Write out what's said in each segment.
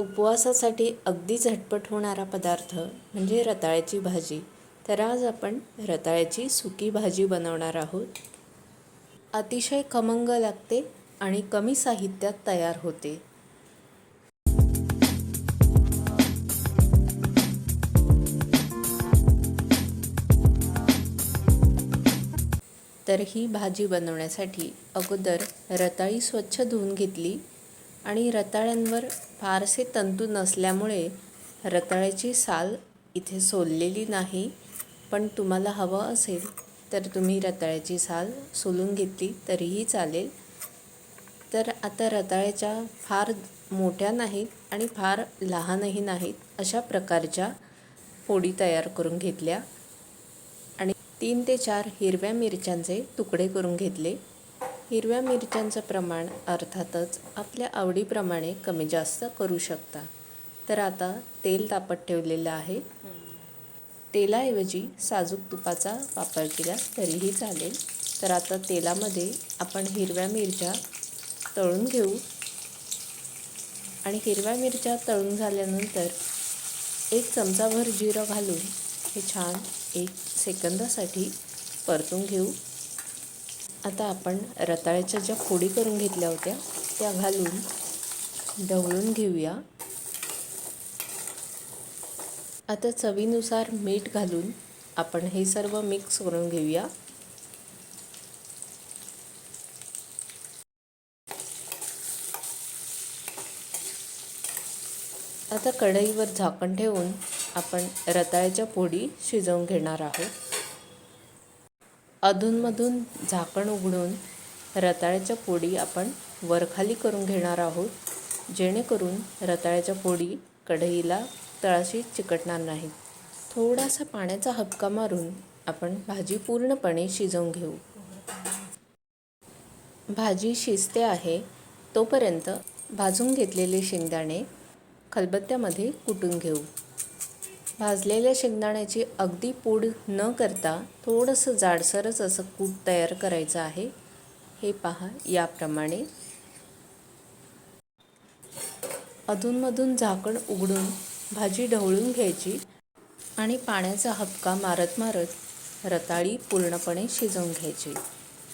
उपवासासाठी अगदी झटपट होणारा पदार्थ म्हणजे रताळ्याची भाजी. तर आज आपण रताळ्याची सुकी भाजी बनवणार आहोत. अतिशय खमंग लागते आणि कमी साहित्यात तयार होते. तर ही भाजी बनवण्यासाठी अगोदर रताळी स्वच्छ धुवून घेतली. आणि रताळ्यांवर फारसे तंतू नसल्यामुळे रताळ्याची साल इथे सोललेली नाही. पण तुम्हाला हवं असेल तर तुम्ही रताळ्याची साल सोलून घेतली तरीही चालेल. तर आता रताळ्याच्या फार मोठ्या नाहीत आणि फार लहानही नाहीत अशा प्रकारच्या फोडी तयार करून घेतल्या आणि तीन ते चार हिरव्या मिरच्यांचे तुकडे करून घेतले. हिरव्या मिरच्यांचं प्रमाण अर्थातच आपल्या आवडीप्रमाणे कमी जास्त करू शकता. तर आता तेल तापत ठेवलेलं आहे. तेलाऐवजी साजूक तुपाचा वापर केला तरीही चालेल. तर आता तेलामध्ये आपण हिरव्या मिरच्या तळून घेऊ. आणि हिरव्या मिरच्या तळून झाल्यानंतर एक चमचाभर जिरं घालून हे छान एक सेकंदासाठी परतून घेऊ. आता आपण रताळ्याच्या ज्या फोडी करून घेतल्या होत्या त्या घालून ढवळून घेऊया. आता चवीनुसार मीठ घालून आपण हे सर्व मिक्स करून घेऊया. आता कढईवर झाकण ठेवून आपण रताळ्याच्या पोळी शिजवून घेणार आहोत. अधूनमधून झाकण उघडून रताळ्याच्या पोळी आपण वरखाली करून घेणार आहोत जेणेकरून रताळ्याच्या पोळी कढईला तळाशी चिकटणार नाहीत. थोडासा पाण्याचा हबका मारून आपण भाजी पूर्णपणे शिजवून घेऊ. भाजी शिजते आहे तोपर्यंत भाजून घेतलेले शेंगदाणे खलबत्त्यामध्ये कुटून घेऊ. भाजलेल्या शेंगदाण्याची अगदी पूड न करता थोडंसं जाडसरच असं कूट तयार करायचं आहे. हे पहा याप्रमाणे. अधूनमधून झाकण उघडून भाजी ढवळून घ्यायची आणि पाण्याचा हबका मारत मारत रताळी पूर्णपणे शिजवून घ्यायची.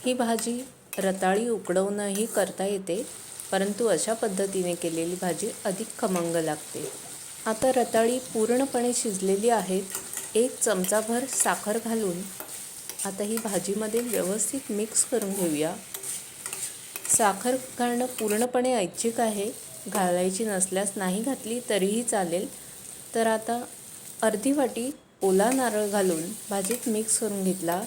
ही भाजी रताळी उकडवूनही करता येते परंतु अशा पद्धतीने केलेली भाजी अधिक खमंग लागते. आता रताळी पूर्णपणे शिजलेली आहेत. एक चमचाभर साखर घालून आता ही भाजीमध्ये व्यवस्थित मिक्स करून घेऊया. साखर घालणं पूर्णपणे ऐच्छिक आहे. घालायची नसल्यास नाही घातली तरीही चालेल. तर आता अर्धी वाटी ओला नारळ घालून भाजीत मिक्स करून घेतला.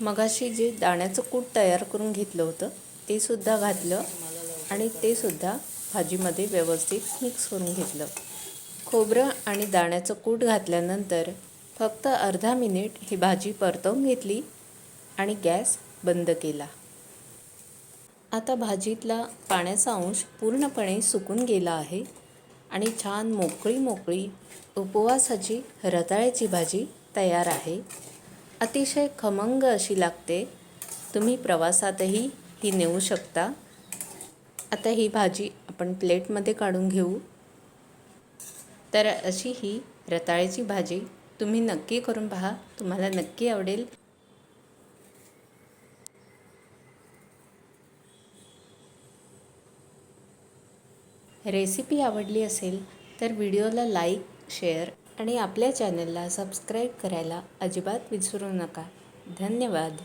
मगाशी जे दाण्याचं कूट तयार करून घेतलं होतं ते सुद्धा घातलं आणि ते सुद्धा भाजीमध्ये व्यवस्थित मिक्स करून घेतलं. खोबरं आणि दाण्याचं कूट घातल्यानंतर फक्त अर्धा मिनिट ही भाजी परतवून घेतली आणि गॅस बंद केला. आता भाजीतला पाण्याचा अंश पूर्णपणे सुकून गेला आहे आणि छान मोकळी मोकळी उपवासाची रताळ्याची भाजी तयार आहे. अतिशय खमंग अशी लागते. तुम्ही प्रवासातही ही नेऊ शकता. आता ही भाजी आपण प्लेटमध्ये काढून घेऊ. तर अशी ही रताळ्याची भाजी तुम्ही नक्की करून पहा तुम्हाला नक्की आवडेल. रेसिपी आवडली असेल तर व्हिडिओला लाईक शेअर आणि आपल्या चॅनलला सबस्क्राईब करायला अजिबात विसरू नका. धन्यवाद.